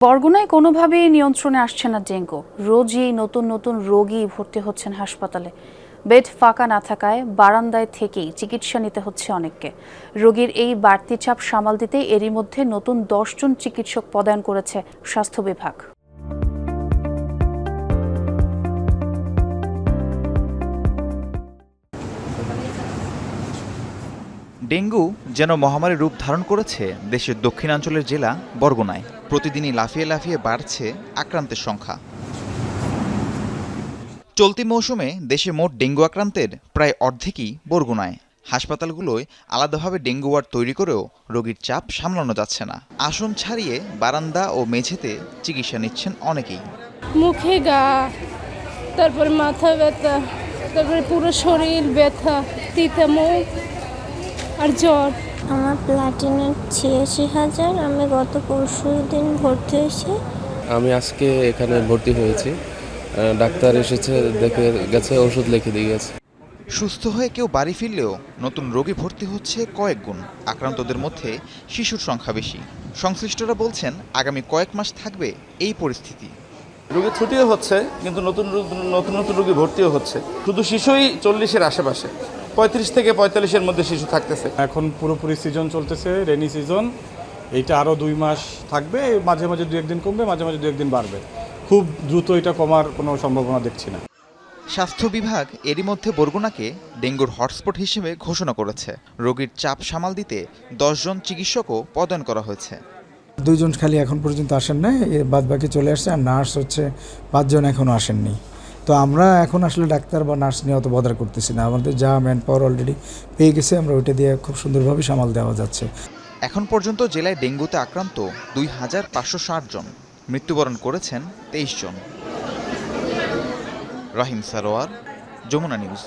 বরগুনায় কোনোভাবেই নিয়ন্ত্রণে আসছে না ডেঙ্গু। রোজই নতুন নতুন রোগী ভর্তি হচ্ছেন হাসপাতালে। বেড ফাঁকা না থাকায় বারান্দায় থেকেই চিকিৎসা নিতে হচ্ছে অনেককে। রোগীর এই বাড়তি চাপ সামাল দিতে এরই মধ্যে নতুন দশজন চিকিৎসক পদায়ন করেছে স্বাস্থ্য বিভাগ। ডেঙ্গু যেন মহামারী রূপ ধারণ করেছে দেশের দক্ষিণাঞ্চলের জেলা বরগুনায়। প্রতিদিনই লাফিয়ে লাফিয়ে বাড়ছে আক্রান্তের সংখ্যা। চলতি মৌসুমে দেশে মোট ডেঙ্গু আক্রান্তের প্রায় অর্ধেকই বরগুনায়। হাসপাতালগুলোয় আলাদাভাবে ডেঙ্গু ওয়ার্ড তৈরি করেও রোগীর চাপ সামলানো যাচ্ছে না। আসন ছাড়িয়ে বারান্দা ও মেঝেতে চিকিৎসা নিচ্ছেন অনেকেই। মুখে গা, তারপরে মাথা ব্যথা, তারপরে পুরো শরীর ব্যথা, তিতা মুখ আর জ্বর? আমার প্লাটিনের ছিয়াশি হাজার আমি গত পরশু দিন ভর্তি হয়েছি। আমি আজকে এখানে ভর্তি হয়েছি। ডাক্তার এসেছে দেখে গেছে ওষুধ লিখে দিয়ে গেছে। সুস্থ হয়ে কেউ বাড়ি ফিরলেও নতুন রোগী ভর্তি হচ্ছে কয়েক গুণ আক্রান্তদের মধ্যে শিশুর সংখ্যা বেশি। সংশ্লিষ্টরা বলছেন আগামী কয়েক মাস থাকবে এই পরিস্থিতি। রোগী ছুটিও হচ্ছে কিন্তু নতুন রোগ- নতুন নতুন রোগী ভর্তিও হচ্ছে। শুধু শিশুই চল্লিশের আশেপাশে। পঁয়ত্রিশ থেকে পঁয়তাল্লিশের মধ্যে শিশু থাকতেছে। এখন পুরোপুরি সিজন চলতেছে রেনি সিজন এইটা আরও দুই মাস থাকবে মাঝে মাঝে দু একদিন কমবে মাঝে মাঝে দু একদিন বাড়বে। খুব দ্রুত এটা কমার কোনো সম্ভাবনা দেখছি না। স্বাস্থ্য বিভাগ এরই মধ্যে বরগুনাকে ডেঙ্গুর হটস্পট হিসেবে ঘোষণা করেছে। রোগীর চাপ সামাল দিতে দশজন চিকিৎসকও পদায়ন করা হয়েছে। দুইজন খালি এখন পর্যন্ত আসেন নাই বাদ বাকি চলে আসছে আর নার্স হচ্ছে পাঁচজন এখনও আসেননি। তো আমরা এখন আসলে ডাক্তার বা নার্স নিয়ে অত বদার করতেছি না। আমাদের যা ম্যান পাওয়ার অলরেডি পেয়ে গেছে, আমরা ওইটা দিয়ে খুব সুন্দরভাবে সামাল দেওয়া যাচ্ছে। এখন পর্যন্ত জেলায় ডেঙ্গুতে আক্রান্ত দুই হাজার পাঁচশো ষাট জন, মৃত্যুবরণ করেছেন তেইশ জন। রাহিম সারোয়ার, যমুনা নিউজ।